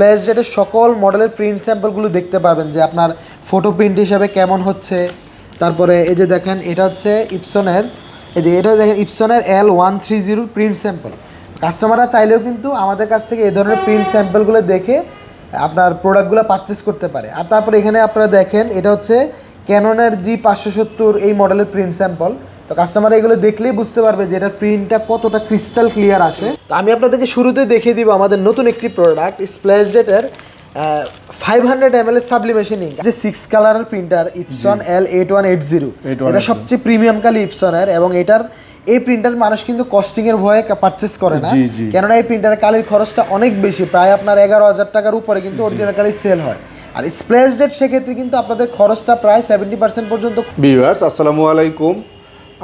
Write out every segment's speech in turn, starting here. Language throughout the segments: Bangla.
স্প্ল্যাশ জেটের সকল মডেলের প্রিন্ট স্যাম্পলগুলো দেখতে পারবেন যে আপনার ফটো প্রিন্ট হিসাবে কেমন হচ্ছে। তারপরে এই যে দেখেন, এটা হচ্ছে ইপসনের এই যে এটা দেখেন ইপসনের এল ওয়ান থ্রি জিরোর প্রিন্ট স্যাম্পল কাস্টমাররা চাইলেও কিন্তু আমাদের কাছ থেকে এই ধরনের প্রিন্ট স্যাম্পলগুলো দেখে আপনার প্রোডাক্টগুলো পারচেস করতে পারে। আর তারপরে এখানে আপনারা দেখেন, এটা হচ্ছে ক্যাননের জি পাঁচশো সত্তর এই মডেলের প্রিন্ট স্যাম্পল তো কাস্টমার এগুলো দেখলেই বুঝতে পারবে যে এটার প্রিন্টটা কতটা ক্রিস্টাল ক্লিয়ার আসে তো আমি আপনাদেরকে শুরুতে দেখিয়ে দিব আমাদের নতুন একটি প্রোডাক্ট স্প্ল্যাশ জেটের ফাইভ হান্ড্রেড এম এল এর সাবলিমেশন ইঙ্ক যে সিক্স কালারের printer Epson L eight one eight zero এটা সবচেয়ে প্রিমিয়াম কালি ইপসনের এবং এটার এই প্রিন্টার মানুষ কিন্তু কস্টিং এর ভয়ে পারচেস করে না। কেননা এই প্রিন্টারের কালির খরচটা অনেক বেশি প্রায় আপনার এগারো হাজার টাকার উপরে কিন্তু অরিজিনাল কালি সেল হয়। আর স্প্ল্যাশ ডেট সেক্ষেত্রে কিন্তু আপনাদের খরচটা প্রায় সেভেন্টি পার্সেন্ট পর্যন্ত ভিউয়ার্স আসসালামু আলাইকুম।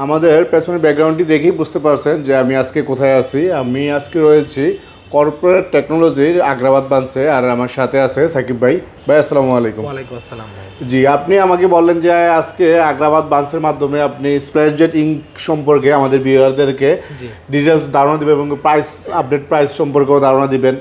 আমাদের পেছনের ব্যাকগ্রাউন্ডটি দেখেই বুঝতে পারছেন যে আমি আজকে কোথায় আছি। আমি আজকে রয়েছি কর্পোরেট টেকনোলজির আগ্রাবাদ বানছে আর আমার সাথে আছে সাকিব ভাই। ভাই আসসালামু আলাইকুম। ওয়ালাইকুম আসসালাম জি আপনি আমাকে বললেন যে আজকে আগ্রাবাদ বান্সের মাধ্যমে আপনি স্প্ল্যাশজেট ইঙ্ক সম্পর্কে আমাদের ভিউয়ারদেরকে ডিটেলস ধারণা দিবেন এবং প্রাইস আপডেট প্রাইস সম্পর্কেও ধারণা দিবেন।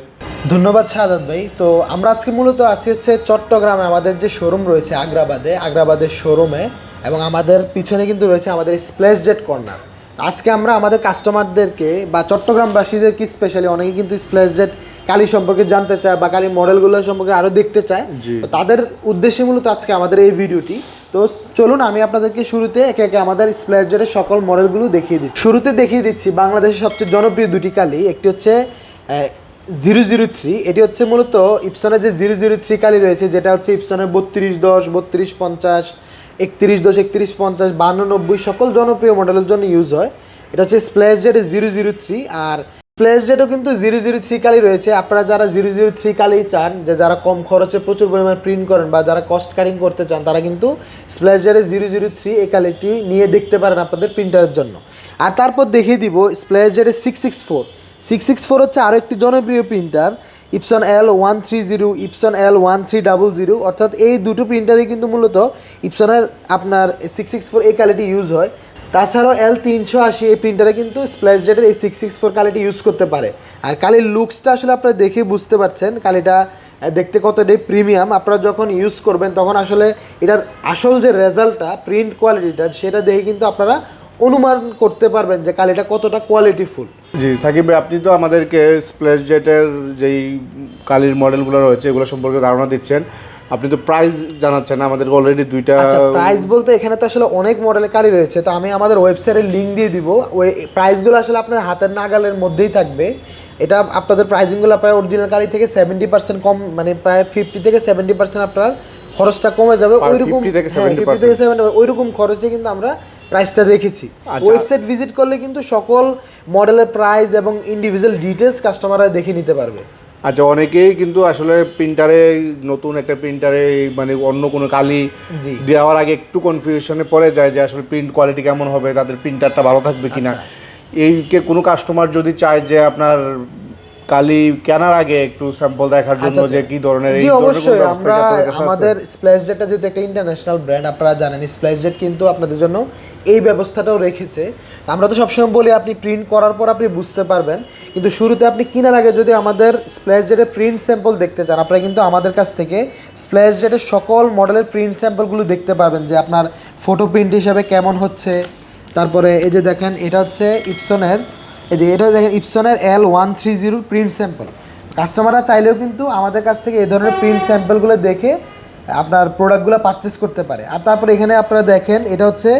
ধন্যবাদ শাহাদাত ভাই। তো আমরা আজকে মূলত আছি হচ্ছে চট্টগ্রামে। আমাদের যে শোরুম রয়েছে আগ্রাবাদে আগ্রাবাদের শোরুমে এবং আমাদের পিছনে কিন্তু রয়েছে আমাদের স্প্ল্যাশ জেট কর্নার আজকে আমরা আমাদের কাস্টমারদেরকে বা চট্টগ্রামবাসীদেরকে স্পেশালি অনেকে কিন্তু স্প্ল্যাশ জেট কালি সম্পর্কে জানতে চায় বা কালির মডেলগুলো সম্পর্কে আরও দেখতে চায়। তো তাদের উদ্দেশ্যে মূলত আজকে আমাদের এই ভিডিওটি। তো চলুন আমি আপনাদেরকে শুরুতে একে একে আমাদের স্প্ল্যাশ জেটের সকল মডেলগুলো দেখিয়ে দিচ্ছি। শুরুতে দেখিয়ে দিচ্ছি বাংলাদেশের সবচেয়ে জনপ্রিয় দুটি কালি একটি হচ্ছে জিরো জিরো থ্রি এটি হচ্ছে মূলত ইপসনের যে জিরো জিরো থ্রি কালি রয়েছে যেটা হচ্ছে ইপসনের বত্রিশ দশ বত্রিশ পঞ্চাশ একত্রিশ দশ, একত্রিশ পঞ্চাশ, বান্ন, নব্বই সকল জনপ্রিয় মডেলের জন্য ইউজ হয়। এটা হচ্ছে splash jet zero zero three আর স্প্ল্যাশ জেটও কিন্তু জিরো জিরো থ্রি কালি রয়েছে। আপনারা যারা জিরো জিরো থ্রি কালি চান, যে যারা কম খরচে প্রচুর পরিমাণে প্রিন্ট করেন বা যারা কস্ট কাটিং করতে চান, তারা কিন্তু স্প্ল্যাশ জেটের জিরো জিরো থ্রি এই কালিটি নিয়ে দেখতে পারেন আপনাদের প্রিন্টারের জন্য। আর তারপর দেখিয়ে দিব splash জেটের six six four six six four হচ্ছে আরও একটি জনপ্রিয় printer Epson L one three zero, Epson L one three double zero, অর্থাৎ এই দুটো প্রিন্টারই কিন্তু মূলত ইপসনের আপনার সিক্স সিক্স ফোর এই কোয়ালিটি ইউজ হয়। তাছাড়াও এল তিনশো আশি, এই প্রিন্টারে কিন্তু স্প্ল্যাশ জেটের এই সিক্স সিক্স ফোর কালিটি ইউজ করতে পারে। আর কালির লুকসটা আসলে আপনারা দেখে বুঝতে পারছেন, কালিটা দেখতে কতটাই প্রিমিয়াম আপনারা যখন ইউজ করবেন, তখন আসলে এটার আসল যে রেজাল্টটা প্রিন্ট কোয়ালিটিটা সেটা দেখে কিন্তু আপনারা অনুমান করতে পারবেন যে কালিটা কতটা কোয়ালিটিফুল জি সাকিব ভাই আপনি তো আমাদেরকে স্প্ল্যাশ জেটের যেই কালির মডেলগুলো রয়েছে এগুলো সম্পর্কে ধারণা দিচ্ছেন। আপনি তো প্রাইস জানাচ্ছেন আমাদের অলরেডি দুইটা আচ্ছা প্রাইস বলতে এখানে তো আসলে অনেক মডেলের কালি রয়েছে তো আমি আমাদের ওয়েবসাইটের লিঙ্ক দিয়ে দিব। ওই প্রাইসগুলো আসলে আপনার হাতের নাগালের মধ্যেই থাকবে। এটা আপনাদের প্রাইসিংগুলো প্রায় অরিজিনাল কালি থেকে সেভেন্টি পার্সেন্ট কম মানে প্রায় ফিফটি থেকে সেভেন্টি পার্সেন্ট আপনার খরচটা কমে যাবে। ওইরকম থেকে হ্যাঁ 70% ফিফটি থেকে সেভেন্টি ওইরকম খরচে কিন্তু আমরা প্রাইসটা রেখেছি আচ্ছা। ওয়েবসাইট ভিজিট করলে কিন্তু সকল মডেলের প্রাইস এবং ইন্ডিভিজুয়াল ডিটেলস কাস্টমাররা দেখে নিতে পারবে আচ্ছা অনেকেই কিন্তু আসলে প্রিন্টারে নতুন একটা প্রিন্টারে মানে অন্য কোনো কালি দেওয়ার আগে একটু কনফিউশনে পড়ে যায় যে আসলে প্রিন্ট কোয়ালিটি কেমন হবে তাদের প্রিন্টারটা ভালো থাকবে কিনা আচ্ছা। এই কে কোনো কাস্টমার যদি চায় যে আপনার কালি কেনার আগে একটু স্যাম্পল দেখার জন্য আচ্ছা, যে কি ধরনের এই অবশ্যই। আমরা? আমাদের স্প্ল্যাশ জেটটা যেহেতু একটা ইন্টারন্যাশনাল ব্র্যান্ড আপনারা জানেন স্প্ল্যাশ জেট কিন্তু আপনাদের জন্য এই ব্যবস্থাটাও রেখেছে। আমরা তো সবসময় বলি আপনি প্রিন্ট করার পর আপনি বুঝতে পারবেন কিন্তু শুরুতে আপনি কেনার আগে যদি আমাদের স্প্ল্যাশ জেটের প্রিন্ট স্যাম্পল দেখতে চান আপনারা কিন্তু আমাদের কাছ থেকে স্প্ল্যাশ জেটের সকল মডেলের প্রিন্ট স্যাম্পলগুলো দেখতে পারবেন যে আপনার ফটো প্রিন্ট হিসাবে কেমন হচ্ছে। তারপরে এই যে দেখেন এটা হচ্ছে ইপসনের এই যে এটা দেখেন ইপসনের L one three zero print sample কাস্টমাররা চাইলেও কিন্তু আমাদের কাছ থেকে এই ধরনের প্রিন্ট স্যাম্পলগুলো দেখে আপনার প্রোডাক্টগুলো পারচেস করতে পারে। আর তারপরে এখানে আপনারা দেখেন, এটা হচ্ছে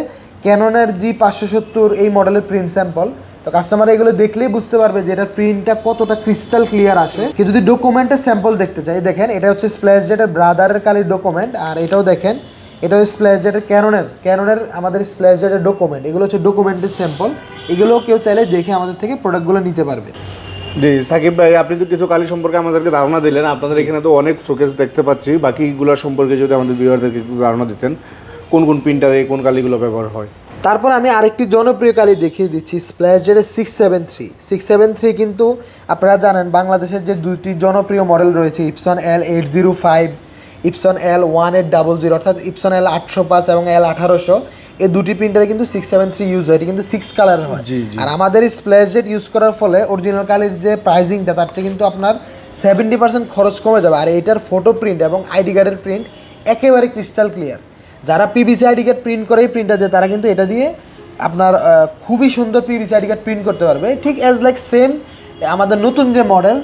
ক্যাননের জি পাঁচশো সত্তর এই মডেলের প্রিন্ট স্যাম্পল তো কাস্টমার এগুলো দেখলেই বুঝতে পারবে যে এটার প্রিন্টটা কতটা ক্রিস্টাল ক্লিয়ার আসে কিন্তু যদি ডকুমেন্টের স্যাম্পল দেখতে চাই দেখেন, এটা হচ্ছে স্প্ল্যাশ জেটের ব্রাদারের কালির ডকুমেন্ট আর এটাও দেখেন এটা হচ্ছে স্প্ল্যাশ জেটের ক্যাননের ক্যাননের আমাদের স্প্ল্যাশ জেটের ডকুমেন্ট এগুলো হচ্ছে ডকুমেন্টের স্যাম্পল এগুলো কেউ চাইলে দেখে আমাদের থেকে প্রোডাক্টগুলো নিতে পারবে। জি সাকিব ভাই আপনি তো কিছু কালি সম্পর্কে আমাদেরকে ধারণা দিলেন। আপনাদের এখানে তো অনেক শোকেস দেখতে পাচ্ছি। বাকিগুলো সম্পর্কে যদি আমাদের ভিউয়ারদেরকে একটু ধারণা দিতেন কোন কোন প্রিন্টারে কোন কালিগুলো ব্যবহার হয়? তারপর আমি আরেকটি জনপ্রিয় কালি দেখিয়ে দিচ্ছি splash জেটের six seven three six seven three কিন্তু আপনারা জানেন বাংলাদেশের যে দুইটি জনপ্রিয় মডেল রয়েছে Epson L eight zero five Epson L one eight double zero অর্থাৎ ইপসন এল আটশো পাঁচ এবং এল আঠারোশো এই দুটি প্রিন্টারে কিন্তু সিক্স সেভেন থ্রি ইউজ হয়। এটা কিন্তু সিক্স কালার হয়। আর আমাদের স্প্ল্যাশ জেট ইউজ করার ফলে অরিজিনাল কালির যে প্রাইজিংটা তারটা কিন্তু আপনার সেভেন্টি পার্সেন্ট খরচ কমে যাবে। আর এটার ফটো প্রিন্ট এবং আইডি কার্ডের প্রিন্ট একেবারে ক্রিস্টাল ক্লিয়ার যারা পিবিসি আইডি কার্ড প্রিন্ট করে এই প্রিন্টার দেয় তারা কিন্তু এটা দিয়ে আপনার খুবই সুন্দর পিবিসি আইডি কার্ড প্রিন্ট করতে পারবে। ঠিক অ্যাজ লাইক সেম আমাদের নতুন যে model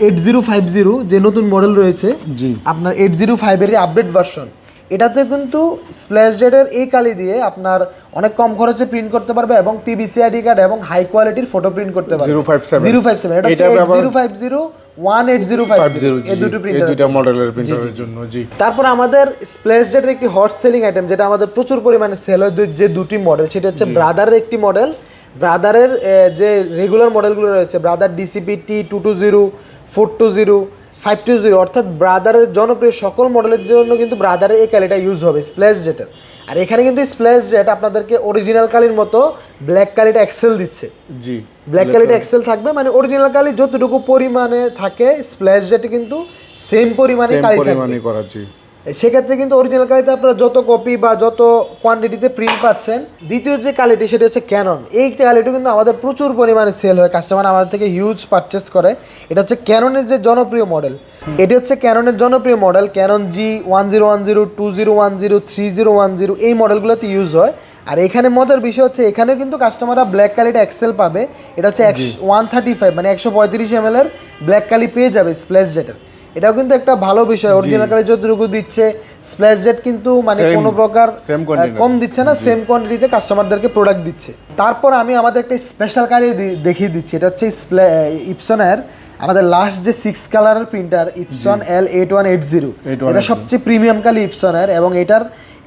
eight zero five zero যে নতুন মডেল রয়েছে জি। আপনার এইট জিরো ফাইভের আপডেট ভার্সন এটাতে কিন্তু স্প্ল্যাশ জেডের এই কালি দিয়ে আপনার অনেক কম খরচে প্রিন্ট করতে পারবে এবং পিবিসি আইডি কার্ড এবং হাই কোয়ালিটির ফটো প্রিন্ট করতে পারবে। 057 জিরো ফাইভ সেভেন এটা এটা হচ্ছে ব্যবহার- zero five zero one eight zero five zero এই দুটো এই মডেলের প্রিন্টারের জন্য জি। তারপর আমাদের স্প্ল্যাশ জেটের একটি হট সেলিং আইটেম যেটা আমাদের প্রচুর পরিমাণে সেল হয় যে দুটি মডেল সেটা হচ্ছে ব্রাদারের একটি মডেল ব্রাদারের যে রেগুলার মডেলগুলো রয়েছে Brother DCP T two two zero four two zero five two zero অর্থাৎ ব্রাদারের জনপ্রিয় সকল মডেলের জন্য কিন্তু ব্রাদারের এই কালিটা ইউজ হবে স্প্ল্যাশ জেটের আর এখানে কিন্তু স্প্ল্যাশ জেট আপনাদেরকে অরিজিনাল কালির মতো ব্ল্যাক কালিটা এক্সেল দিচ্ছে। জি ব্ল্যাক কালিটা এক্সেল থাকবে মানে অরিজিনাল কালি যতটুকু পরিমাণে থাকে স্প্ল্যাশ জেটে কিন্তু সেম পরিমাণে কালি থাকবে। সেক্ষেত্রে কিন্তু অরিজিনাল কালিতে আপনারা যত কপি বা যত কোয়ান্টিটিতে প্রিন্ট পাচ্ছেন দ্বিতীয় যে কালিটি সেটা হচ্ছে ক্যানন এই কালিটি কিন্তু আমাদের প্রচুর পরিমাণে সেল হয় কাস্টমার আমাদের থেকে হিউজ পারচেস করে। এটা হচ্ছে ক্যাননের যে জনপ্রিয় মডেল এটি হচ্ছে ক্যাননের জনপ্রিয় model Canon G one zero one zero two zero one zero three zero one zero এই মডেলগুলোতে ইউজ হয়। আর এখানে মজার বিষয় হচ্ছে এখানে কিন্তু কাস্টমাররা ব্ল্যাক কালিটা এক্সেল পাবে। এটা হচ্ছে একশো ওয়ান থার্টি ফাইভ মানে একশো পঁয়ত্রিশ এম এর ব্ল্যাক কালি পেয়ে যাবে স্প্ল্যাশ জেটের এটাও কিন্তু একটা ভালো বিষয়। অরিজিনাল কালি যতটুকু দিচ্ছে স্প্ল্যাশ জেট কিন্তু মানে কোনো প্রকার কম দিচ্ছে না সেম কোয়ান্টিটিতে কাস্টমারদেরকে প্রোডাক্ট দিচ্ছে। তারপর আমি আমাদের একটা স্পেশাল কালি দেখিয়ে দিচ্ছি। এটা হচ্ছে ইপসনের আমাদের লাস্ট যে সিক্স কালারের printer Epson L eight one eight zero এটা সবচেয়ে প্রিমিয়াম কালি ইপসনের এবং এটার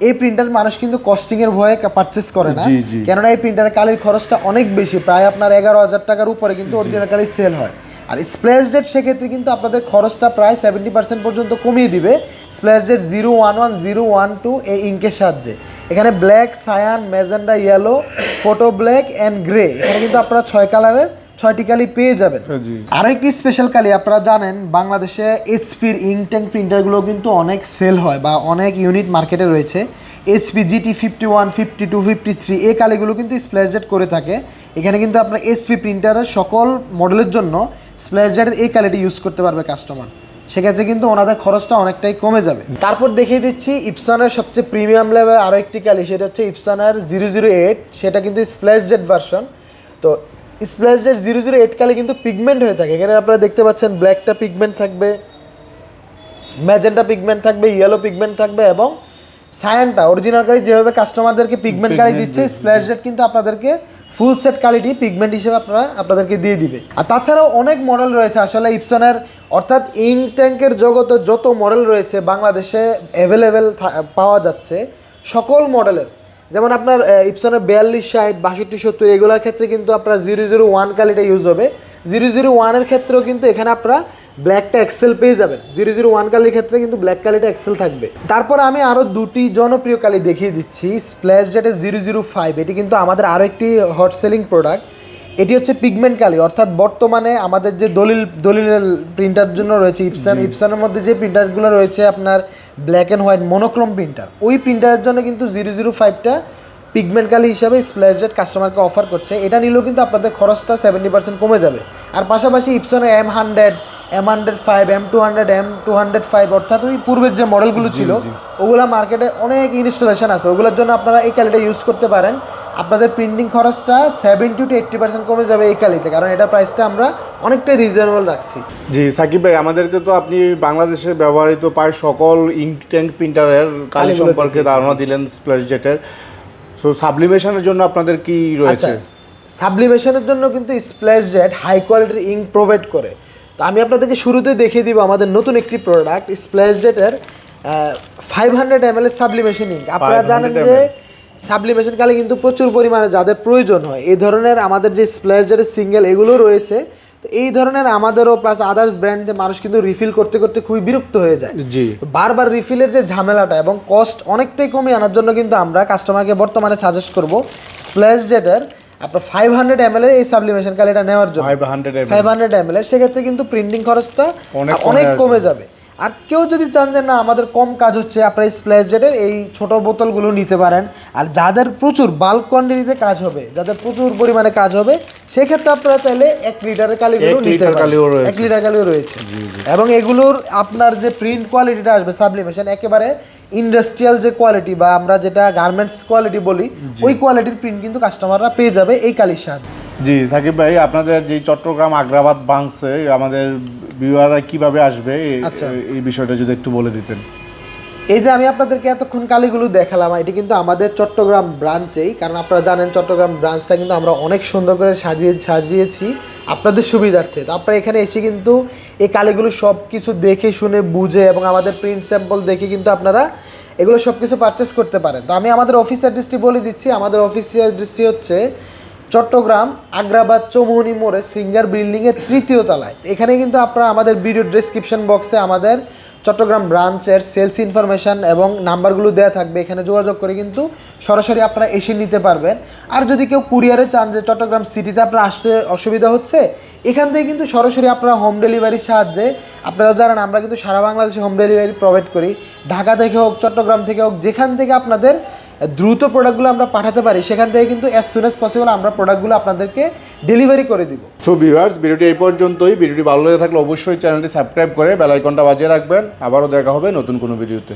এই প্রিন্টার মানুষ কিন্তু কস্টিং এর ভয়ে পারচেস করে না। কেননা এই প্রিন্টারের কালির খরচটা অনেক বেশি প্রায় আপনার এগারো হাজার টাকার উপরে কিন্তু অরিজিনাল কালি সেল হয়। আর স্প্ল্যাশ ডেট সেক্ষেত্রে কিন্তু আপনাদের খরচটা প্রায় সেভেন্টি পার্সেন্ট পর্যন্ত কমিয়ে দিবে। Splash jet zero one one zero one two এই ইঙ্কের সাহায্যে। এখানে black cyan magenta yellow photo black and grey এখানে কিন্তু আপনারা ছয় কালারের ছয়টি কালি পেয়ে যাবেন। জি। আরও একটি স্পেশাল কালি আপনারা জানেন বাংলাদেশে এইচপির ইঙ্ক ট্যাঙ্ক প্রিন্টারগুলো কিন্তু অনেক সেল হয় বা অনেক ইউনিট মার্কেটে রয়েছে। HP GT fifty one fifty two fifty three এই কালিগুলো কিন্তু স্প্ল্যাশজেট করে থাকে। এখানে কিন্তু আপনার এইচপি প্রিন্টারের সকল মডেলের জন্য স্প্ল্যাশজেটের এই কালিটি ইউজ করতে পারবে কাস্টমার সেক্ষেত্রে কিন্তু ওনাদের খরচটা অনেকটাই কমে যাবে। তারপর দেখিয়ে দিচ্ছি ইপসনের সবচেয়ে প্রিমিয়াম লেভেল আরও একটি কালি, সেটা হচ্ছে ইপসনের জিরো জিরো এইট সেটা কিন্তু স্প্ল্যাশজেট ভার্সন তো splash jet zero zero eight কালে কিন্তু পিগমেন্ট হয়ে থাকে। এখানে আপনারা দেখতে পাচ্ছেন ব্ল্যাকটা পিগমেন্ট থাকবে ম্যাজেন্টা পিগমেন্ট থাকবে ইয়েলো পিগমেন্ট থাকবে এবং সায়ানটা অরিজিনাল কালি যেভাবে কাস্টমারদেরকে পিগমেন্ট কালি দিচ্ছে স্প্ল্যাশ জেট কিন্তু আপনাদেরকে ফুল সেট কালিটি পিগমেন্ট হিসেবে আপনারা আপনাদেরকে দিয়ে দিবে। আর তাছাড়াও অনেক মডেল রয়েছে আসলে ইপসনের অর্থাৎ ইঙ্ক ট্যাঙ্কের জগতে যত মডেল রয়েছে বাংলাদেশে অ্যাভেলেবেল পাওয়া যাচ্ছে সকল মডেলের যেমন আপনার ইপসনের বিয়াল্লিশ ষাট বাষট্টি সত্তর এগুলোর ক্ষেত্রে কিন্তু আপনার জিরো জিরো ওয়ান কালিটা ইউজ হবে। জিরো জিরো ওয়ানের ক্ষেত্রেও কিন্তু এখানে আপনারা ব্ল্যাকটা এক্সেল পেয়ে যাবেন। জিরো জিরো ওয়ান কালির ক্ষেত্রে কিন্তু ব্ল্যাক কালিটা এক্সেল থাকবে। তারপর আমি আরও দুটি জনপ্রিয় কালি দেখিয়ে দিচ্ছি। স্প্ল্যাশ জেটের জিরো জিরো ফাইভ এটি কিন্তু আমাদের আরও একটি হট সেলিং প্রোডাক্ট এটি হচ্ছে পিগমেন্ট কালি অর্থাৎ বর্তমানে আমাদের যে দলিল দলিলের প্রিন্টার জন্য রয়েছে ইপসান ইপসানের মধ্যে যে প্রিন্টারগুলো রয়েছে আপনার black and white monochrome printer ওই প্রিন্টারের জন্য কিন্তু জিরো জিরো ফাইভটা পিগমেন্ট কালি হিসাবে স্প্ল্যাশ জেট কাস্টমারকে অফার করছে। এটা নিলেও কিন্তু আপনাদের খরচটা সেভেন্টি পার্সেন্ট কমে যাবে। আর পাশাপাশি ইপসনের M hundred M hundred five M two hundred M two hundred five অর্থাৎ ওই পূর্বের যে মডেলগুলো ছিল ওগুলো মার্কেটে অনেক ইনস্টলেশন আছে। ওগুলোর জন্য আপনারা এই কালিটা ইউজ করতে পারেন। আপনাদের প্রিন্টিং খরচটা সেভেন্টি টু এইট্টি পার্সেন্ট কমে যাবে এই কালিতে কারণ এটা প্রাইসটা আমরা অনেকটাই রিজনেবল রাখছি। জি সাকিব ভাই আমাদেরকে তো আপনি বাংলাদেশে ব্যবহৃত প্রায় সকল ইঙ্ক ট্যাঙ্ক প্রিন্টারের কালি সম্পর্কে ধারণা দিলেন স্প্ল্যাশ জেটের সো সাবলিমেশনের জন্য আপনাদের কি আচ্ছা রয়েছে সাবলিমেশনের জন্য কিন্তু স্প্ল্যাশ জেট হাই কোয়ালিটির ইঙ্ক প্রোভাইড করে। তো আমি আপনাদেরকে শুরুতে দেখিয়ে দিব আমাদের নতুন একটি product splash জেটের five hundred M L sublimation ink আপনারা জানেন যে সাবলিমেশন কালে কিন্তু প্রচুর পরিমাণে যাদের প্রয়োজন হয় এই ধরনের আমাদের যে স্প্ল্যাশ জেটের সিঙ্গেল এগুলো রয়েছে তো এই ধরনের আমাদেরও প্লাস আদার্স ব্র্যান্ডে মানুষ কিন্তু রিফিল করতে করতে খুবই বিরক্ত হয়ে যায়। জি। বারবার রিফিলের যে ঝামেলাটা এবং কস্ট অনেকটাই কমিয়ে আনার জন্য কিন্তু আমরা কাস্টমারকে বর্তমানে সাজেস্ট করব স্প্ল্যাশ জেটের আপনার ফাইভ হান্ড্রেড এম এর এই সাবলিমেশন কালিটা নেওয়ার জন্য। ফাইভ হান্ড্রেড এল এম এর সেক্ষেত্রে কিন্তু প্রিন্টিং খরচটা অনেক। কমে যাবে। আর কেউ যদি চান যে না আমাদের কম কাজ হচ্ছে আপনারা স্প্ল্যাশ জেটের এই ছোট বোতলগুলো নিতে পারেন। আর যাদের প্রচুর বাল্ক কোয়ান্টিটিতে কাজ হবে যাদের প্রচুর পরিমাণে কাজ হবে সেক্ষেত্রে আপনারা চাইলে এক লিটারের কালিগুলো নিতে পারেন। এক লিটার কালিও রয়েছে। এবং এগুলোর আপনার যে প্রিন্ট কোয়ালিটিটা আসবে সাবলিমেশন একেবারে ইন্ডাস্ট্রিয়াল যে কোয়ালিটি বা আমরা যেটা গার্মেন্টস কোয়ালিটি বলি ওই কোয়ালিটির প্রিন্ট কিন্তু কাস্টমাররা পেয়ে যাবে এই কালির সাহায্যে। জি সাকিব ভাই আপনাদের যে চট্টগ্রাম আগ্রাবাদ বানছে আমাদের ভিউয়াররা কীভাবে আসবে আচ্ছা। এই বিষয়টা যদি একটু বলে দিতেন। এই যে আমি আপনাদেরকে এতক্ষণ কালিগুলো দেখালাম এটি কিন্তু আমাদের চট্টগ্রাম ব্রাঞ্চেই কারণ আপনারা জানেন চট্টগ্রাম ব্রাঞ্চটা কিন্তু আমরা অনেক সুন্দর করে সাজিয়ে সাজিয়েছি আপনাদের সুবিধার্থে। তো আপনারা এখানে এসে কিন্তু এই কালিগুলো সব কিছু দেখে শুনে বুঝে এবং আমাদের প্রিন্ট স্যাম্পল দেখে কিন্তু আপনারা এগুলো সব কিছু পারচেস করতে পারেন। তো আমি আমাদের অফিস অ্যাড্রেসটি বলে দিচ্ছি। আমাদের অফিস অ্যাড্রেসটি হচ্ছে চট্টগ্রাম, আগ্রাবাদ, চৌমুহনী মোড়ে সিঙ্গার বিল্ডিংয়ের তৃতীয় তলায়। এখানে কিন্তু আপনারা আমাদের ভিডিও ডেসক্রিপশন বক্সে আমাদের চট্টগ্রাম ব্রাঞ্চের সেলস ইনফরমেশন এবং নাম্বারগুলো দেওয়া থাকবে। এখানে যোগাযোগ করে কিন্তু সরাসরি আপনারা এসে নিতে পারবেন। আর যদি কেউ কুরিয়ারে চান যে চট্টগ্রাম সিটিতে আপনার আসতে অসুবিধা হচ্ছে, এখান থেকে কিন্তু সরাসরি আপনারা হোম ডেলিভারির সাহায্যে, আপনারা জানেন আমরা কিন্তু সারা বাংলাদেশে হোম ডেলিভারি প্রোভাইড করি। ঢাকা থেকে হোক, চট্টগ্রাম থেকে হোক, যেখান থেকে আপনাদের দ্রুত প্রোডাক্টগুলো আমরা পাঠাতে পারি, সেখান থেকে কিন্তু অ্যাজ সুন অ্যাজ পসিবল আমরা প্রোডাক্টগুলো আপনাদেরকে ডেলিভারি করে দিব। সো ভিউয়ার্স ভিডিওটি এই পর্যন্তই। ভিডিওটি ভালো লেগে থাকলে অবশ্যই চ্যানেলটি সাবস্ক্রাইব করে বেল আইকনটা বাজিয়ে রাখবেন। আবারও দেখা হবে নতুন কোনো ভিডিওতে